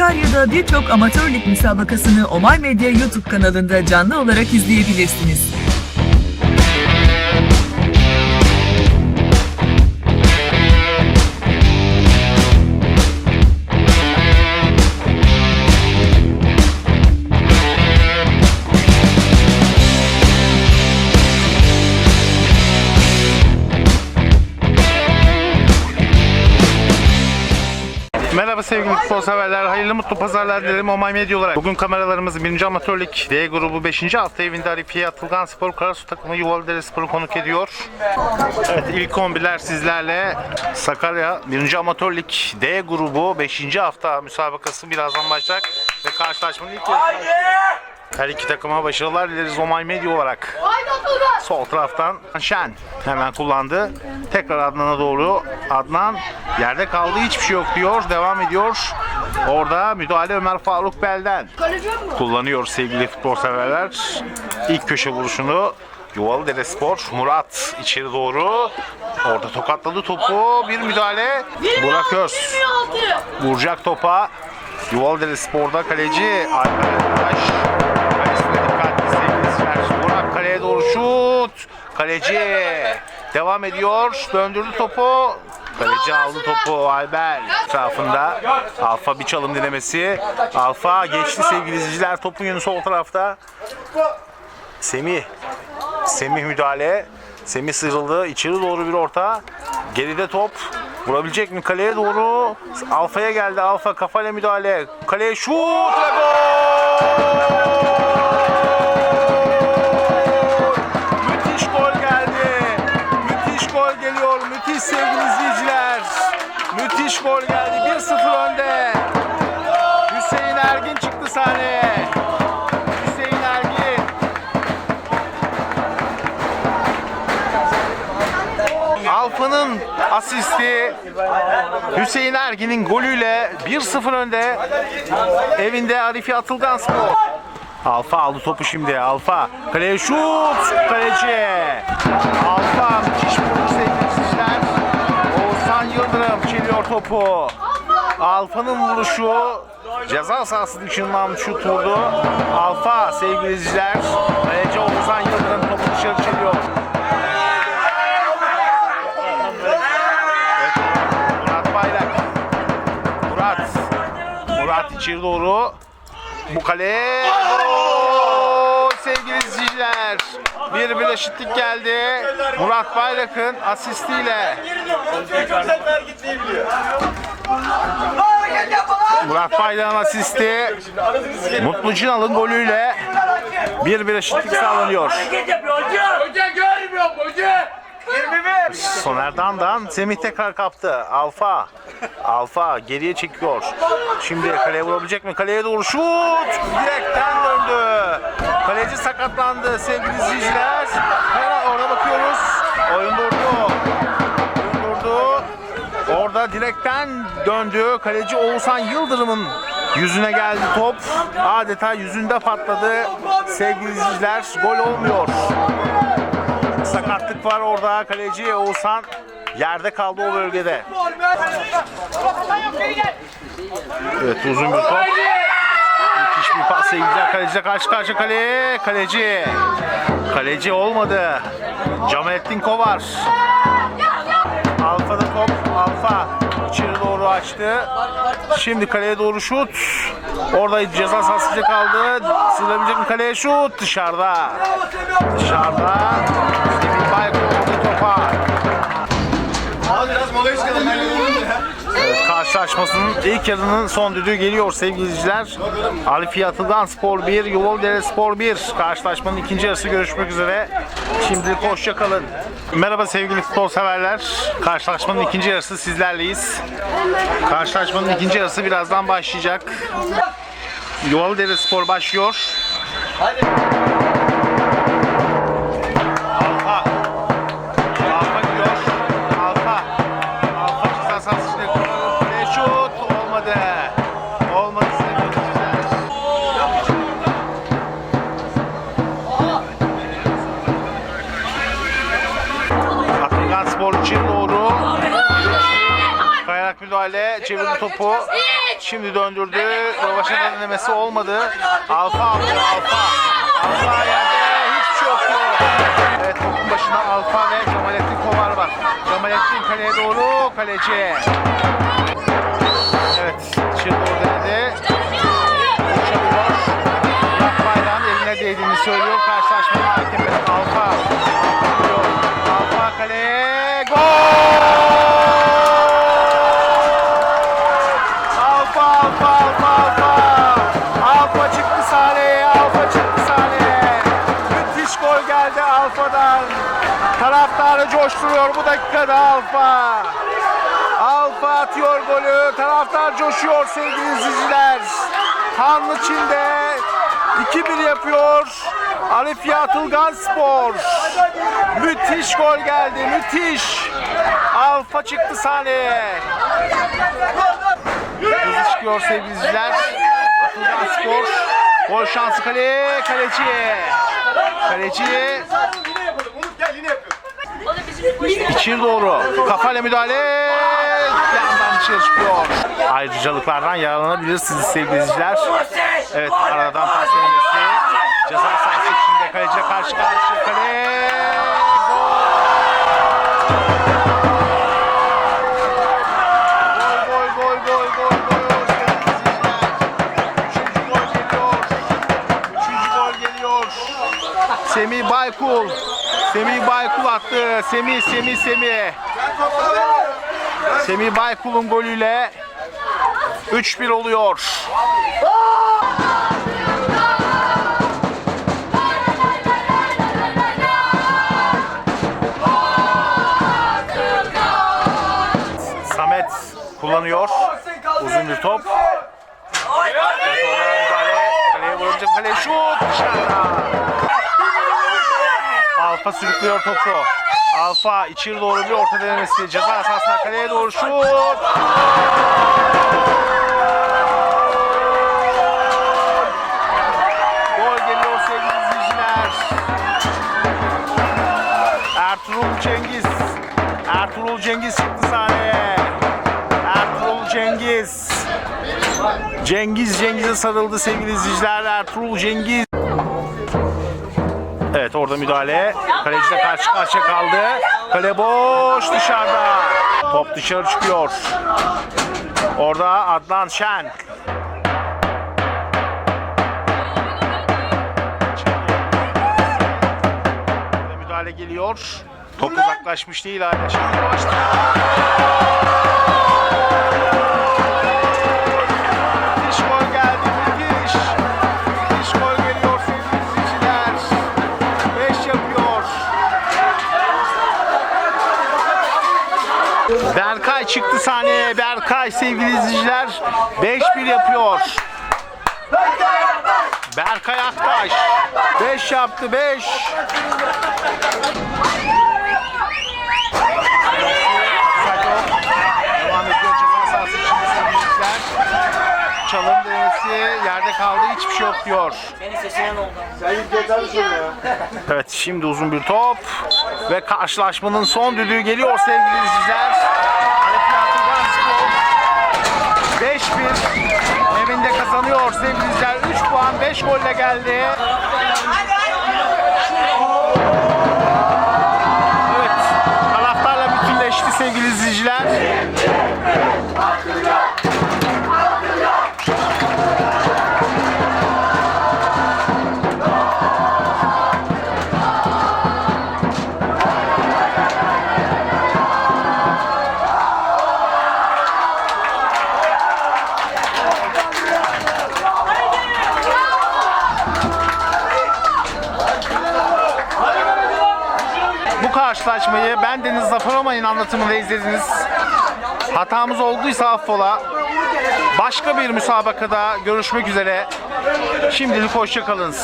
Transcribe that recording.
Sakarya'da birçok amatör lig müsabakasını Omay Medya YouTube kanalında canlı olarak izleyebilirsiniz. Merhaba sevgili futbol severler. Hayırlı mutlu pazarlar dilerim Omay Medya olarak. Bugün kameralarımızı 1. Amatör D grubu 5. hafta evinde Arifiye Atılgan Spor Karasu takımı Yuvalıdere Spor'u konuk ediyor. Evet ilk 11'ler sizlerle Sakarya 1. Amatör D grubu 5. hafta müsabakası birazdan başlayacak ve karşılaşmanın ilk yarısında her iki takıma başarılar dileriz Omay Medya olarak. Sol taraftan Şen hemen kullandı. Tekrar Adnan'a doğru. Adnan yerde kaldı hiçbir şey yok diyor. Devam ediyor. Orada müdahale Ömer Faruk Bel'den. Kullanıyor sevgili futbol severler. İlk köşe vuruşunu Yuvalıdere Spor Murat içeri doğru. Orada tokatladı topu. Bir müdahale. Burak Öz vuracak topa. Yuvalıdere Spor'da kaleci Alper Taş. Kalesine dikkatli sevgili izleyiciler. Burak kaleye doğru şut. Kaleci devam ediyor. Döndürdü topu. Kaleci aldı topu Albert etrafında. Alfa bir çalım denemesi. Alfa geçti sevgili izleyiciler. Topun yönü sol tarafta. Semih. Semih müdahale. Semih sıyrıldı. İçeri doğru bir orta. Geride top. Vurabilecek mi kaleye doğru? Alfa'ya geldi. Alfa kafayla müdahale. Kaleye şut ve gol! Müthiş sevgili izleyiciler. Müthiş gol geldi. 1-0 önde. Hüseyin Ergin çıktı sahneye. Hüseyin Ergin. Alfa'nın asisti Hüseyin Ergin'in golüyle 1-0 önde evinde Arifi Atılgan Spor. Alfa aldı topu şimdi. Alfa kaleye şut. Kaleci. Alfa müthiş bir Çeliyor topu. Alfa'nın vuruşu ceza sahası dışından şut vurdu. Alfa sevgili izleyiciler. Kaleci Oğuzhan Yıldırım topu dışarı çeliyor. Murat Bayrak. Murat. Murat içeri doğru. Bu kale. Gol sevgili izleyiciler. Bir bir eşitlik geldi. Murat Bayrak'ın asistiyle. Murat Bayrak'ın asisti. Mutlu Cinal'ın golüyle bir bir eşitlik sağlanıyor. Hoca görmüyor hoca. 21. Soner Dandan Semih tekrar kaptı. Alfa. Alfa geriye çekiyor. Şimdi kaleye vurabilecek mi? Kaleye doğru şut. Direkten döndü. Kaleci sakatlandı sevgili izleyiciler. Hemen orada bakıyoruz. Oyun durdu. Oyun durdu. Orada direkten döndü. Kaleci Oğuzhan Yıldırım'ın yüzüne geldi top. Adeta yüzünde patladı. Sevgili izleyiciler gol olmuyor. Sakatlık var orada. Kaleci Oğuzhan yerde kaldı o bölgede. Evet uzun bir top. Bir pas sevgili kaleci karşı karşı kale. Kaleci. Kaleci olmadı. Cemalettin Kovar. Alfa'da top. Alfa içeri doğru açtı. Şimdi kaleye doğru şut. Orada ceza sahasıca kaldı. Sığınabilecek mi kaleye şut? Dışarıda. Dışarıda. Karşılaşmasının ilk yarının son düdüğü geliyor sevgili izleyiciler. Alifiye Atıdan Spor 1, Yuvalıdere Spor 1. Karşılaşmanın ikinci yarısı görüşmek üzere. Şimdilik hoşça kalın. Merhaba sevgili futbol severler. Karşılaşmanın ikinci yarısı sizlerleyiz. Karşılaşmanın ikinci yarısı birazdan başlayacak. Yuvalıdere Spor başlıyor. Alfa. Çevirdi topu. Şimdi döndürdü. Rövaşata denemesi olmadı. Alfa aldı. Alfa. Alfa yerde hiçbir şey yok. Evet topun başına Alfa ve Cemalettin Kovar var. Cemalettin kaleye doğru. Kaleci. Evet. Çığ doğru denedi. Uçamıyor. Murat Bayrak'ın eline değdiğini söylüyor. Karşılaşmanın hakemi. Alfa, Alfa'dan. Taraftarı coşturuyor bu dakikada Alfa. Alfa atıyor golü. Taraftar coşuyor sevgili izleyiciler. Kanlı Çin'de 2-1 yapıyor. Arif Atılgan Spor. Müthiş gol geldi. Müthiş. Alfa çıktı sahneye. Hızlı çıkıyor sevgili izleyiciler. Atılgan Spor. Gol şansı kale. Kaleci. Kaleci. İçeri doğru. Kafayla müdahale. Yandan dışarı çıkıyor. Ayrıcalıklardan yararlanabilirsiniz sevgili izleyiciler. Evet aradan pas verilmesi. Ceza sahası içinde kaleciyle karşı karşıya kale. Semih Baykul. Semih Baykul attı. Semih, Semih, Semih. Semih Baykul'un golüyle 3-1 oluyor. Samet kullanıyor. Uzun bir top. Kaleye vurunca kale şut dışarıda. Alfa sürüklüyor topu. Alfa içeri doğru bir orta denemesi. Ceza sahasına kaleye doğru şut. Gol geliyor sevgili izleyiciler. Ertuğrul Cengiz. Ertuğrul Cengiz çıktı sahneye. Ertuğrul Cengiz. Cengiz Cengiz'e sarıldı sevgili izleyiciler. Ertuğrul Cengiz. Evet orada müdahale. Kaleci de karşı karşıya kaldı. Kale boş dışarıda. Top dışarı çıkıyor. Orada Adnan Şen. Müdahale geliyor. Top uzaklaşmış değil hala. Şimdi yavaşladı. Çıktı sahneye. Berkay sevgili izleyiciler 5-1 yapıyor. Berkay Aktaş 5 yaptı 5. Devam ediyor ceza sahası içinde sevgili izleyiciler. Çalım denesi yerde kaldı hiçbir şey yok diyor. Yeter misin ya? Evet şimdi uzun bir top ve karşılaşmanın son düdüğü geliyor sevgili izleyiciler. Alep Yakuban Spor 5-1 evinde kazanıyor sevgili izleyiciler. 3 puan 5 golle geldi. Evet taraftarla bütünleşti sevgili izleyiciler. Karşılaşmayı ben Deniz Zafer Omay'ın anlatımında izlediniz. Hatamız olduysa affola. Başka bir müsabakada görüşmek üzere. Şimdilik hoşçakalın.